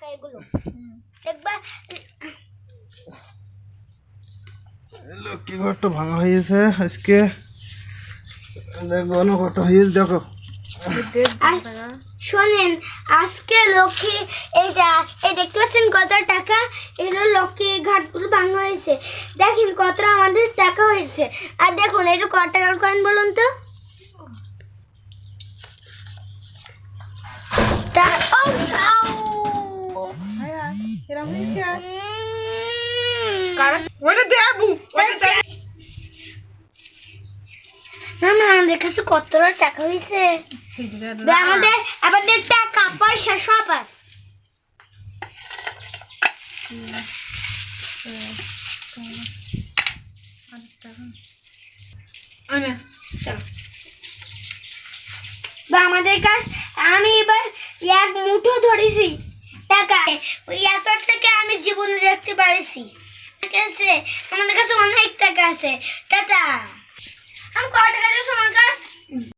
টাকা এগুলো দেখবা লক্ষ্মী ঘরটা ভাঙা হয়েছে আজকে। দেখব কত হয়েছে দেখো। শোনেন আজকে লক্ষ্মী এইটা এই দেখতে পাচ্ছেন কত টাকা? এগুলো লক্ষ্মী ঘাটগুলো ভাঙা হয়েছে। দেখেন কতটা আমাদের টাকা হয়েছে। আর দেখুন এটা কত টাকার কয়েন বলুন তো? আমাদের কাছে কতটা টাকা হয়েছে আমাদের আমাদের টাকা পয়সা সব আছে আমাদের কাছ আমি এবার এক মুঠো ধরেছি। টাকা ওই এত টাকা আমি জীবনে দেখতে পারিছি। ঠিক আছে? আমাদের কাছে অনেক টাকা আছে। টাটা। আমি